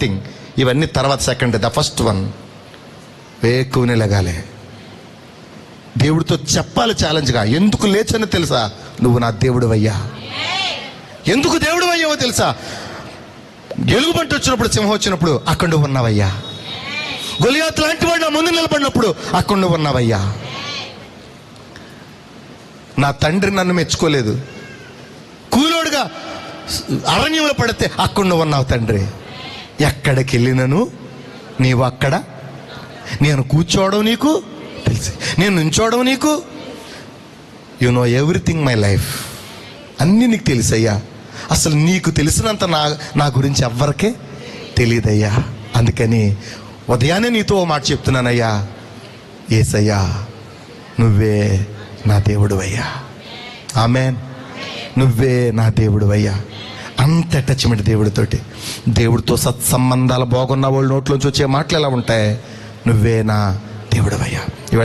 Thing ఇవన్నీ తర్వాత second the first one వేకువని లెగాలి. దేవుడితో చెప్పాలి ఛాలెంజ్గా ఎందుకు లేచని తెలుసా? నువ్వు నా దేవుడు అయ్యా ఎందుకు దేవుడు అయ్యావో తెలుసా? ఎలుగుబంటి వచ్చినప్పుడు సింహం వచ్చినప్పుడు అక్కడ నువ్వు ఉన్నావయ్యా. గొలియాత్ లాంటి వాడు నా ముందు నిలబడినప్పుడు అక్కడ నువ్వు ఉన్నావయ్యా. నా తండ్రి నన్ను మెచ్చుకోలేదు. కూలోడుగా అరణ్యంలో పడితే అక్కడ నువ్వు ఉన్నావు తండ్రి. ఎక్కడికి వెళ్ళినను నీవు అక్కడ? నేను కూర్చోవడం నీకు? తెలిసి. నేను నుంచోవడం నీకు? You know everything my life అన్నీ నీకు తెలుసయ్యా. అసలు నీకు తెలిసినంత నా నా గురించి ఎవ్వరికే తెలియదయ్యా అందుకని ఉదయాన్నే నీతో మాట చెప్తున్నానయ్యా. ఏసయ్యా నువ్వే నా దేవుడు అయ్యా ఆమెన్. నువ్వే నా దేవుడు అయ్యా అంత అటాచ్మెంట్ దేవుడితోటి. దేవుడితో సత్సంబంధాలు బాగున్న వాళ్ళ నోట్లోంచి వచ్చే మాటలు ఎలా ఉంటాయి? నువ్వేనా దేవుడవయ్యా? దేవుడు